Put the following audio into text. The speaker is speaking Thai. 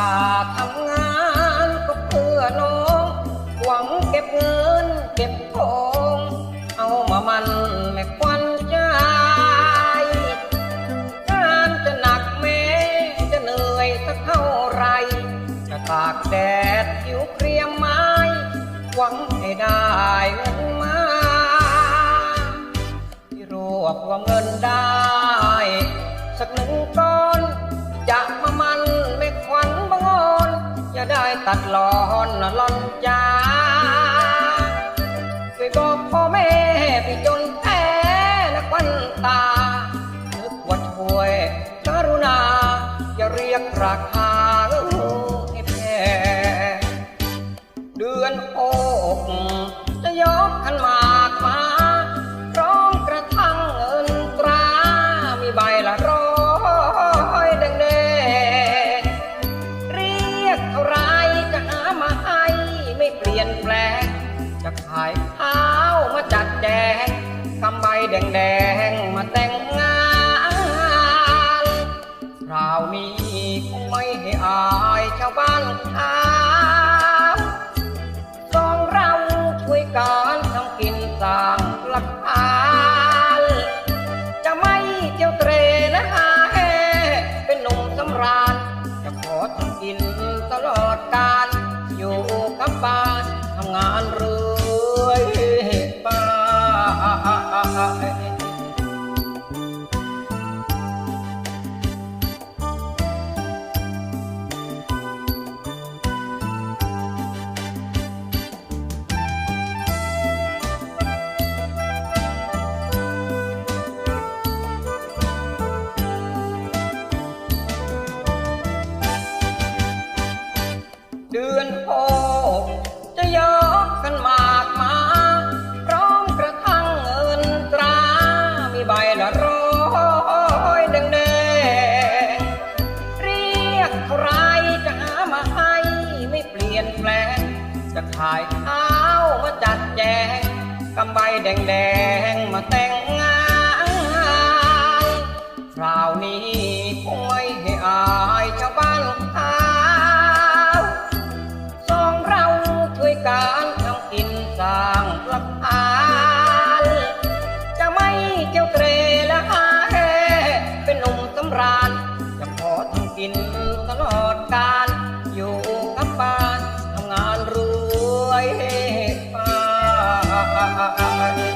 ากทำงานก็เพื่อน้อง หวังเก็บเงินเก็บทอง เอามามันแม่ควันใจงานจะหนักแม้จะเหนื่อยสักเท่าไร จะตากแดดผิวเครียมไม้ หวังให้ได้เงินมาที่รวบรวมเงินได้ ตัดหลอนละลอนจ้าไปบอกพ่อแม่พี่จนแพ้นักวันตา ขายข้ามาจัดแจงกำใบแดงๆมาแต่งงานคราวนี้คงไม่ให้อายชาวบ้านข้าวสองเราช่วยกันทำกินสร้างหลักฐานจะไม่เที่ยวเตรและหาแห่เป็นหนุ่มสำราญจะขอทำกินตลอดกาลอยู่กับบ้านทำงานรื่ แปลงจะขายข้าวมาจัดแจงกำใบแดงๆมาแต่งงานคราวนี้คงไม่ให้อายชาวบ้านข้าวสองเราช่วยกันทำกินสร้างหลักฐานจะไม่เจ้าเตรและหาแห่เป็นหนุ่มสำราญจะขอทำกินตลอดกาล I, ah ah